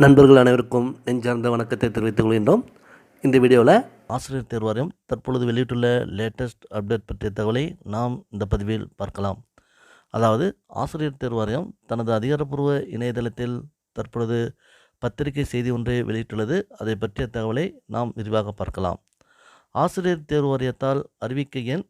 நண்பர்கள் அனைவருக்கும் நெஞ்சார்ந்த வணக்கத்தை தெரிவித்துக் கொள்கின்றோம். இந்த வீடியோவில் ஆசிரியர் தேர்வாரியம் தற்பொழுது வெளியிட்டுள்ள லேட்டஸ்ட் அப்டேட் பற்றிய தகவலை நாம் இந்த பதிவில் பார்க்கலாம். அதாவது ஆசிரியர் தேர்வாரியம் தனது அதிகாரப்பூர்வ இணையதளத்தில் தற்பொழுது பத்திரிகை செய்தி ஒன்றை வெளியிட்டுள்ளது. அதை பற்றிய தகவலை நாம் விரிவாக பார்க்கலாம். ஆசிரியர் தேர்வு வாரியத்தால் அறிவிக்கை எண்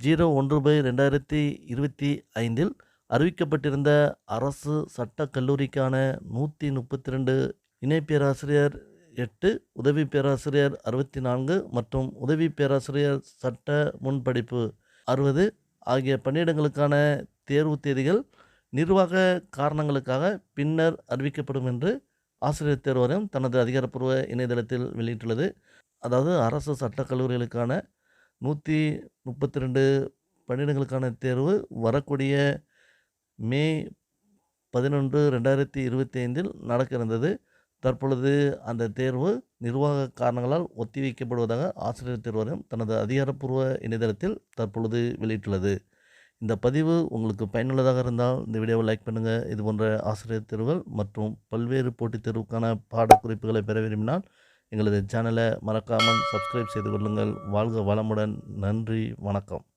ஜீரோ ஒன்று பை ரெண்டாயிரத்தி இருபத்தி ஐந்தில் அறிவிக்கப்பட்டிருந்த அரசு சட்டக் கல்லூரிக்கான நூற்றி முப்பத்தி ரெண்டு இணை பேராசிரியர் எட்டு உதவி பேராசிரியர் அறுபத்தி நான்கு மற்றும் உதவி பேராசிரியர் சட்ட முன்படிப்பு அறுபது ஆகிய பணியிடங்களுக்கான தேர்வு தேதிகள் நிர்வாக காரணங்களுக்காக பின்னர் அறிவிக்கப்படும் என்று ஆசிரியர் தேர்வாரியம் தனது அதிகாரப்பூர்வ இணையதளத்தில் வெளியிட்டுள்ளது. அதாவது அரசு சட்டக் கல்லூரிகளுக்கான நூற்றி முப்பத்தி ரெண்டு பணியிடங்களுக்கான தேர்வு வரக்கூடிய மே பதினொன்று ரெண்டாயிரத்தி இருபத்தி ஐந்தில் நடக்க இருந்தது தற்பொழுது அந்த தேர்வு நிர்வாக காரணங்களால் ஒத்திவைக்கப்படுவதாக ஆசிரியர் தேர்வு தனது அதிகாரப்பூர்வ இணையதளத்தில் தற்பொழுது வெளியிட்டுள்ளது. இந்த பதிவு உங்களுக்கு பயனுள்ளதாக இருந்தால் இந்த வீடியோவை லைக் பண்ணுங்கள் இது போன்ற ஆசிரியர் தேர்வுகள் மற்றும் பல்வேறு போட்டித் தேர்வுக்கான பாடக்குறிப்புகளை பெற விரும்பினால் எங்களது சேனலை மறக்காமல் சப்ஸ்கிரைப் செய்து கொள்ளுங்கள். வாழ்க வளமுடன். நன்றி. வணக்கம்.